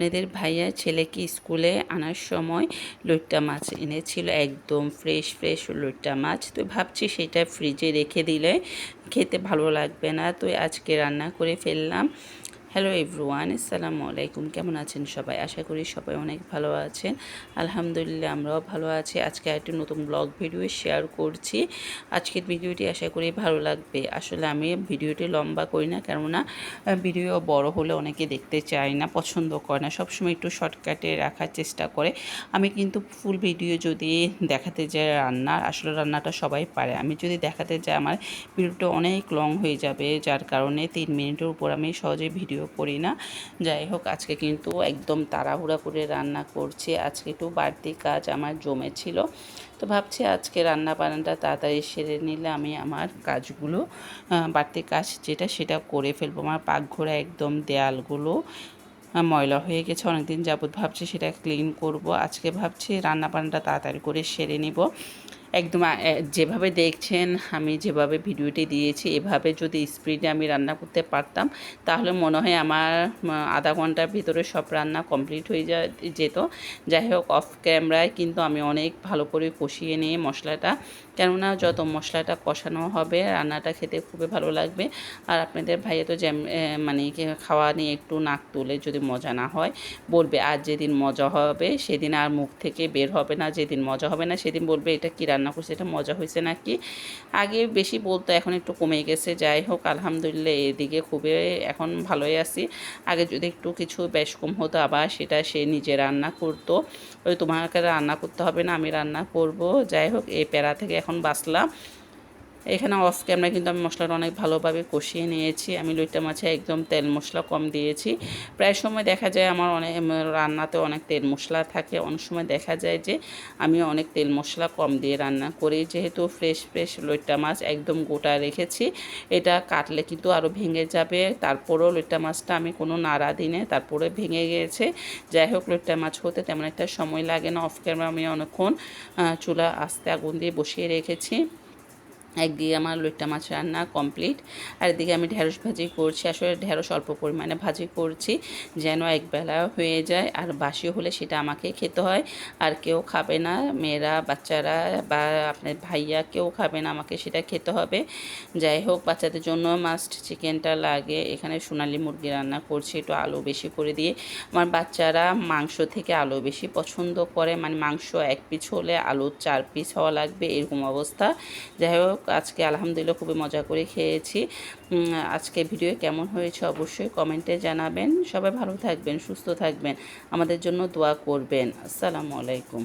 আপনাদের ভাইয়া ছেলেকে স্কুলে আনার সময় লইট্টা মাছ এনেছিল, একদম ফ্রেশ ফ্রেশ লইট্টা মাছ। তো ভাবছি সেটা ফ্রিজে রেখে দিলে খেতে ভালো লাগবে না। তো আজকে রান্না করে ফেললাম। হ্যালো এভরিওয়ান আসসালামু আলাইকুম কেমন আছেন সবাই? আশা করি সবাই অনেক ভালো আছেন। আলহামদুলিল্লাহ, আমরাও ভালো আছি। আজকে একটি নতুন ব্লগ ভিডিও শেয়ার করছি। আজকের ভিডিওটি আশা করি ভালো লাগবে। আসলে আমি ভিডিওটি লম্বা করি না, কেননা ভিডিও বড় হলে অনেকে দেখতে চায় না, পছন্দ করে না। সবসময় একটু শর্টকাটে রাখার চেষ্টা করে। আমি কিন্তু ফুল ভিডিও যদি দেখাতে যাই রান্নার আসলে রান্নাটা সবাই পারে। আমি যদি দেখাতে যাই, আমার ভিডিওটা অনেক লং হয়ে যাবে। যার কারণে তিন মিনিটের উপর আমি সহজে ভিডিও ভিডিও করি না। যাই হোক, আজকে কিন্তু একদম তাড়াহুড়া করে রান্না করছি। আজকে একটু বাড়তি কাজ আমার জমেছিল। তো ভাবছি আজকে রান্না বান্নাটা তাড়াতাড়ি সেরে নিলে আমি আমার কাজগুলো বাড়তি কাজ যেটা সেটা করে ফেলব। আমার পাকঘরে একদম দেয়ালগুলো ময়লা হয়ে গেছে। অনেকদিন যাবত ভাবছি সেটা ক্লিন করব। আজকে ভাবছি রান্না বান্নাটা তাড়াতাড়ি করে সেরে নিব। একদম যেভাবে দেখছেন, আমি যেভাবে ভিডিওটি দিয়েছি, এভাবে যদি স্পিডে আমি রান্না করতে পারতাম, তাহলে মনে হয় আমার আধা ঘণ্টার ভিতরে সব রান্না কমপ্লিট হয়ে যা যেত। যাই হোক, অফ ক্যামেরায় কিন্তু আমি অনেক ভালো করে কষিয়ে নিয়ে মশলাটা। কেননা যত মশলাটা কষানো হবে, রান্নাটা খেতে খুবই ভালো লাগবে। আর আপনাদের ভাইয়া তো জ্যাম মানে খাওয়া নিয়ে একটু নাক তুলে যদি মজা না হয়, বলবে, আর যেদিন মজা হবে, সেদিন আর মুখ থেকে বের হবে না, যেদিন মজা হবে না, সেদিন বলবে, এটা কী রান্না করছে, এটা মজা হয়েছে নাকি? আগে বেশি বলতো, এখন একটু কমে গেছে, যাই হোক, আলহামদুলিল্লাহ এদিকে খুবই এখন ভালোই আছি। আগে যদি একটু কিছু বেশ কম হতো, আবার সেটা সে নিজে রান্না করতো। ওই তোমাকে রান্না করতে হবে না, আমি রান্না করব। যাই হোক, এই প্যারা থেকে এখন বাঁচলাম। এখানে অফ ক্যামেরা কিন্তু আমি মশলাটা অনেক ভালোভাবে কষিয়ে নিয়েছি। আমি লইটা মাছে একদম তেল মশলা কম দিয়েছি। প্রায় সময় দেখা যায় আমার অনেক রান্নাতে অনেক তেল মশলা থাকে। অনেক সময় দেখা যায় যে আমি অনেক তেল মশলা কম দিয়ে রান্না করি। যেহেতু ফ্রেশ ফ্রেশ লইটা মাছ একদম গোটা রেখেছি, এটা কাটলে কিন্তু আরও ভেঙে যাবে। তারপরেও লইটা মাছটা আমি কোনো নাড়া দিনে তারপরে ভেঙে গিয়েছে যাই হোক, লইটা মাছ হতে তেমন একটা সময় লাগে না। অফ ক্যামেরা আমি অনেকক্ষণ চুলা আস্তে আগুন দিয়ে বসিয়ে রেখেছি। একদিকে আমার লইট্টা মাছ রান্না কমপ্লিট আর এদিকে আমি ঢেঁড়স ভাজি করছি। আসলে ঢেঁড়স অল্প পরিমাণে ভাজি করছি, যেন একবেলা হয়ে যায়। আর বাসি হলে সেটা আমাকে খেতে হয়, আর কেউ খাবে না। মেয়েরা, বাচ্চারা বা আপনার ভাইয়া কেউ খাবে না, আমাকে সেটা খেতে হবে। যাই হোক, বাচ্চাদের জন্য মাস্ট চিকেনটা লাগে। এখানে সোনালি মুরগি রান্না করছি, একটু আলু বেশি করে দিয়ে। আমার বাচ্চারা মাংস থেকে আলু বেশি পছন্দ করে। মানে মাংস এক পিস হলে আলু চার পিস হওয়া লাগবে, এরকম অবস্থা। যাই হোক আজকে আলহামদুলিল্লাহ খুবই মজা করে খেয়েছি। আজকে ভিডিও কেমন হয়েছে অবশ্যই কমেন্টে জানাবেন। সবাই ভালো থাকবেন, সুস্থ থাকবেন। আমাদের জন্য দোয়া করবেন। আসসালামু আলাইকুম।